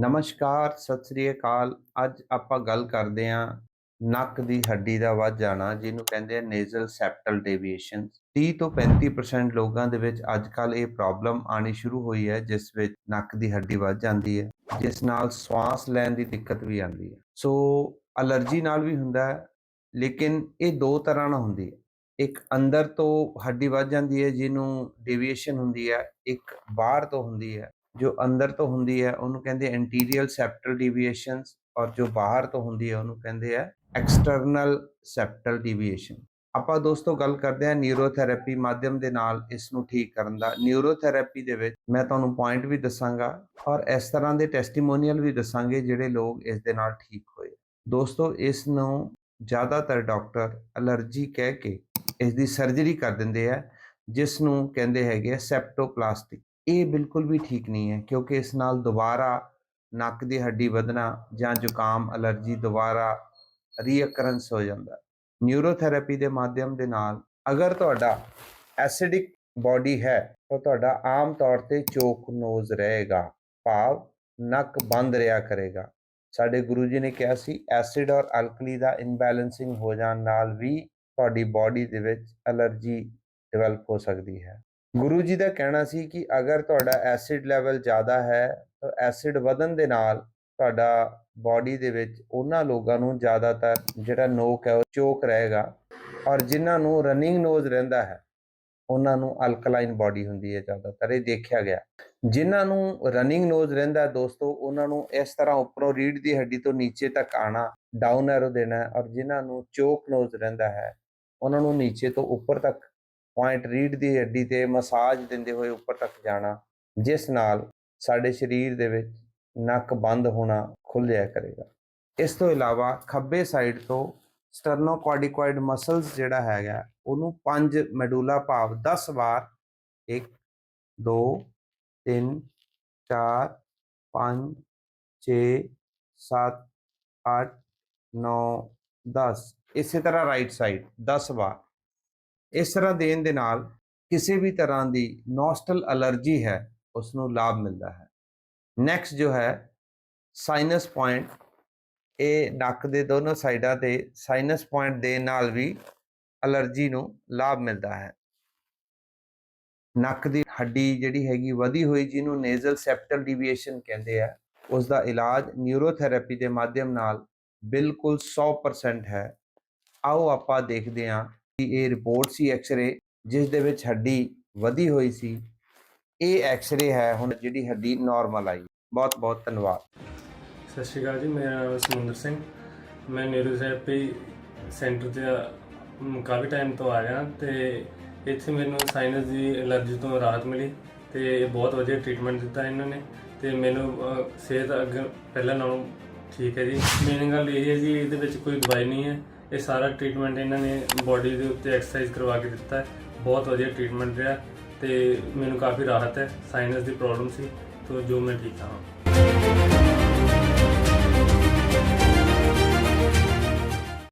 ਨਮਸਕਾਰ, ਸਤਿ ਸ੍ਰੀ ਅਕਾਲ। ਅੱਜ ਆਪਾਂ ਗੱਲ ਕਰਦੇ ਹਾਂ ਨੱਕ ਦੀ ਹੱਡੀ ਦਾ ਵੱਧ ਜਾਣਾ, ਜਿਹਨੂੰ ਕਹਿੰਦੇ ਆ ਨੇਜ਼ਲ ਸੈਪਟਲ ਡੇਵੀਏਸ਼ਨ 30 ਤੋਂ 35% ਲੋਕਾਂ ਦੇ ਵਿੱਚ ਅੱਜ ਕੱਲ ਇਹ ਪ੍ਰੋਬਲਮ ਆਣੀ ਸ਼ੁਰੂ ਹੋਈ ਹੈ, ਜਿਸ ਵਿੱਚ ਨੱਕ ਦੀ ਹੱਡੀ ਵੱਧ ਜਾਂਦੀ ਹੈ, ਜਿਸ ਨਾਲ ਸਵਾਸ ਲੈਣ ਦੀ ਦਿੱਕਤ ਵੀ ਆਉਂਦੀ ਹੈ। ਸੋ ਅਲਰਜੀ ਨਾਲ ਵੀ ਹੁੰਦਾ ਹੈ, ਲੇਕਿਨ ਇਹ ਦੋ ਤਰ੍ਹਾਂ ਨਾਲ ਹੁੰਦੀ ਹੈ। ਇੱਕ ਅੰਦਰ ਤੋਂ ਹੱਡੀ ਵੱਧ ਜਾਂਦੀ ਹੈ, ਜਿਹਨੂੰ ਡੇਵੀਏਸ਼ਨ ਹੁੰਦੀ ਹੈ, ਇੱਕ ਬਾਹਰ ਤੋਂ ਹੁੰਦੀ ਹੈ। ਜੋ ਅੰਦਰ ਤੋਂ ਹੁੰਦੀ ਹੈ, ਉਹਨੂੰ ਕਹਿੰਦੇ ਐਂਟੀਰੀਅਰ ਸੈਪਟਲ ਡੀਵੀਏਸ਼ਨਸ ਔਰ ਜੋ ਬਾਹਰ ਤੋਂ ਹੁੰਦੀ ਹੈ, ਉਹਨੂੰ ਕਹਿੰਦੇ ਆ ਐਕਸਟਰਨਲ ਸੈਪਟਲ ਡਿਵੀਏਸ਼ਨ ਆਪਾਂ ਦੋਸਤੋ ਗੱਲ ਕਰਦੇ ਹਾਂ ਨਿਊਰੋਥੈਰੇਪੀ ਮਾਧਿਅਮ ਦੇ ਨਾਲ ਇਸ ਨੂੰ ਠੀਕ ਕਰਨ ਦਾ। ਨਿਊਰੋਥੈਰੇਪੀ ਦੇ ਵਿੱਚ ਮੈਂ ਤੁਹਾਨੂੰ ਪੁਆਇੰਟ ਵੀ ਦੱਸਾਂਗਾ ਔਰ ਇਸ ਤਰ੍ਹਾਂ ਦੇ ਟੈਸਟੀਮੋਨੀਅਲ ਵੀ ਦੱਸਾਂਗੇ ਜਿਹੜੇ ਲੋਕ ਇਸ ਦੇ ਨਾਲ ਠੀਕ ਹੋਏ। ਦੋਸਤੋ ਇਸ ਨੂੰ ਜ਼ਿਆਦਾਤਰ ਡਾਕਟਰ ਅਲਰਜੀ ਕਹਿ ਕੇ ਇਸ ਦੀ ਸਰਜਰੀ ਕਰ ਦਿੰਦੇ ਆ, ਜਿਸ ਨੂੰ ਕਹਿੰਦੇ ਹੈਗੇ ਸੈਪਟੋਪਲਾਸਟਿਕ ਇਹ ਬਿਲਕੁਲ ਵੀ ਠੀਕ ਨਹੀਂ ਹੈ, ਕਿਉਂਕਿ ਇਸ ਨਾਲ ਦੁਬਾਰਾ ਨੱਕ ਦੀ ਹੱਡੀ ਵਧਣਾ ਜਾਂ ਜ਼ੁਕਾਮ ਅਲਰਜੀ ਦੁਬਾਰਾ ਰੀਅਕਰੈਂਸ ਹੋ ਜਾਂਦਾ। ਨਿਊਰੋਥੈਰੇਪੀ ਦੇ ਮਾਧਿਅਮ ਦੇ ਨਾਲ ਅਗਰ ਤੁਹਾਡਾ ਐਸਿਡਿਕ ਬਾਡੀ ਹੈ, ਤਾਂ ਤੁਹਾਡਾ ਆਮ ਤੌਰ ਤੇ ਚੋਕ ਨੋਜ਼ ਰਹੇਗਾ, ਭਾਵ ਨੱਕ ਬੰਦ ਰਿਹਾ ਕਰੇਗਾ। ਸਾਡੇ ਗੁਰੂ ਜੀ ਨੇ ਕਿਹਾ ਸੀ ਐਸਿਡ ਔਰ ਅਲਕਲੀ ਦਾ ਇਨਬੈਲੈਂਸਿੰਗ ਹੋ ਜਾਣ ਨਾਲ ਵੀ ਤੁਹਾਡੀ ਬਾਡੀ ਦੇ ਵਿੱਚ ਅਲਰਜੀ ਡਿਵੈਲਪ ਹੋ ਸਕਦੀ ਹੈ। ਗੁਰੂ ਜੀ ਦਾ ਕਹਿਣਾ ਸੀ ਕਿ ਅਗਰ ਤੁਹਾਡਾ ਐਸਿਡ ਲੈਵਲ ਜ਼ਿਆਦਾ ਹੈ, ਤਾਂ ਐਸਿਡ ਵਧਣ ਦੇ ਨਾਲ ਤੁਹਾਡਾ ਬਾਡੀ ਦੇ ਵਿੱਚ ਉਹਨਾਂ ਲੋਕਾਂ ਨੂੰ ਜ਼ਿਆਦਾਤਰ ਜਿਹੜਾ ਨੋਕ ਹੈ ਉਹ ਚੋਕ ਰਹੇਗਾ ਔਰ ਜਿਨ੍ਹਾਂ ਨੂੰ ਰਨਿੰਗ ਨੋਜ਼ ਰਹਿੰਦਾ ਹੈ, ਉਹਨਾਂ ਨੂੰ ਅਲਕਲਾਈਨ ਬਾਡੀ ਹੁੰਦੀ ਹੈ ਜ਼ਿਆਦਾਤਰ, ਇਹ ਦੇਖਿਆ ਗਿਆ। ਜਿਨ੍ਹਾਂ ਨੂੰ ਰਨਿੰਗ ਨੋਜ਼ ਰਹਿੰਦਾ ਦੋਸਤੋ, ਉਹਨਾਂ ਨੂੰ ਇਸ ਤਰ੍ਹਾਂ ਉੱਪਰੋਂ ਰੀੜ ਦੀ ਹੱਡੀ ਤੋਂ ਨੀਚੇ ਤੱਕ ਆਣਾ ਡਾਊਨ ਐਰੋ ਦੇਣਾ ਔਰ ਜਿਨ੍ਹਾਂ ਨੂੰ ਚੋਕ ਨੋਜ਼ ਰਹਿੰਦਾ ਹੈ, ਉਹਨਾਂ ਨੂੰ ਨੀਚੇ ਤੋਂ ਉੱਪਰ ਤੱਕ ਪੁਆਇੰਟ ਰੀਡ ਦੀ ਹੱਡੀ ਤੇ ਮਸਾਜ ਦਿੰਦੇ ਹੋਏ ਉੱਪਰ ਤੱਕ ਜਾਣਾ, ਜਿਸ ਨਾਲ ਸਾਡੇ ਸਰੀਰ ਦੇ ਵਿੱਚ ਨੱਕ ਬੰਦ ਹੋਣਾ ਖੁੱਲ ਜਾਇਆ ਕਰੇਗਾ। ਇਸ ਤੋਂ ਇਲਾਵਾ ਖੱਬੇ ਸਾਈਡ ਤੋਂ ਸਟਰਨੋਕੋਰਡਿਕੋਇਡ ਮਸਲਸ ਜਿਹੜਾ ਹੈਗਾ, ਉਹਨੂੰ ਪੰਜ ਮੈਡੂਲਾ ਭਾਵ 10 ਵਾਰ 1 2 3 4 5 6 7 8 9 10 ਇਸੇ ਤਰ੍ਹਾਂ ਰਾਈਟ ਸਾਈਡ 10 ਵਾਰ। ਇਸ ਤਰ੍ਹਾਂ ਦੇਣ ਦੇ ਨਾਲ ਕਿਸੇ ਵੀ ਤਰ੍ਹਾਂ ਦੀ ਨੋਸਟਲ ਅਲਰਜੀ ਹੈ ਉਸ ਨੂੰ ਲਾਭ ਮਿਲਦਾ ਹੈ। ਨੈਕਸਟ ਜੋ ਹੈ ਸਾਈਨਸ ਪੁਆਇੰਟ ਇਹ ਨੱਕ ਦੇ ਦੋਨੋਂ ਸਾਈਡਾਂ ਤੇ ਸਾਈਨਸ ਪੁਆਇੰਟ ਦੇ ਨਾਲ ਵੀ ਅਲਰਜੀ ਨੂੰ ਲਾਭ ਮਿਲਦਾ ਹੈ। ਨੱਕ ਦੀ ਹੱਡੀ ਜਿਹੜੀ ਹੈਗੀ ਵਧੀ ਹੋਈ ਜਿਹਨੂੰ ਨੇਜ਼ਲ ਸੈਪਟਲ ਡਿਵੀਏਸ਼ਨ ਕਹਿੰਦੇ ਆ ਉਸ ਦਾ ਇਲਾਜ ਨਿਊਰੋਥੈਰੇਪੀ ਦੇ ਮਾਧਿਅਮ ਨਾਲ ਬਿਲਕੁਲ 100% ਹੈ। ਆਓ ਆਪਾਂ ਦੇਖਦੇ ਹਾਂ ਕਿ ਇਹ ਰਿਪੋਰਟ ਸੀ ਐਕਸ-ਰੇ ਜਿਸ ਦੇ ਵਿੱਚ ਹੱਡੀ ਵਧੀ ਹੋਈ ਸੀ। ਇਹ ਐਕਸ-ਰੇ ਹੈ, ਹੁਣ ਜਿਹੜੀ ਹੱਡੀ ਨਾਰਮਲ ਆਈ। ਬਹੁਤ ਬਹੁਤ ਧੰਨਵਾਦ। ਸਤਿ ਸ਼੍ਰੀ ਅਕਾਲ ਜੀ, ਮੇਰਾ ਨਾਮ ਸਮੁੰਦਰ ਸਿੰਘ। ਮੈਂ ਨਿਊਰੋਥੈਰੇਪੀ ਸੈਂਟਰ 'ਚ ਕਾਫੀ ਟਾਈਮ ਤੋਂ ਆ ਰਿਹਾ ਤੇ ਇੱਥੇ ਮੈਨੂੰ ਸਾਈਨਸ ਦੀ ਐਲਰਜੀ ਤੋਂ ਰਾਹਤ ਮਿਲੀ ਤੇ ਬਹੁਤ ਵਧੀਆ ਟ੍ਰੀਟਮੈਂਟ ਦਿੱਤਾ ਇਹਨਾਂ ਨੇ ਤੇ ਮੈਨੂੰ ਸਿਹਤ ਅੱਗੇ ਪਹਿਲਾਂ ਨਾਲੋਂ ਠੀਕ ਹੈ ਜੀ। ਮੇਨ ਗੱਲ ਇਹ ਹੈ ਜੀ, ਇਹਦੇ ਵਿੱਚ ਕੋਈ ਦਵਾਈ ਨਹੀਂ ਹੈ। ਇਹ ਸਾਰਾ ਟ੍ਰੀਟਮੈਂਟ ਇਹਨਾਂ ਨੇ ਬੋਡੀ ਦੇ ਉੱਤੇ ਐਕਸਰਸਾਈਜ਼ ਕਰਵਾ ਕੇ ਦਿੱਤਾ ਹੈ। ਬਹੁਤ ਵਧੀਆ ਟ੍ਰੀਟਮੈਂਟ ਰਿਹਾ ਤੇ ਮੈਨੂੰ ਕਾਫੀ ਰਾਹਤ ਹੈ। ਸਾਈਨਸ ਦੀ ਪ੍ਰੋਬਲਮ ਸੀ, ਤੋਂ ਜੋ ਮੈਂ ਠੀਕ ਹਾਂ।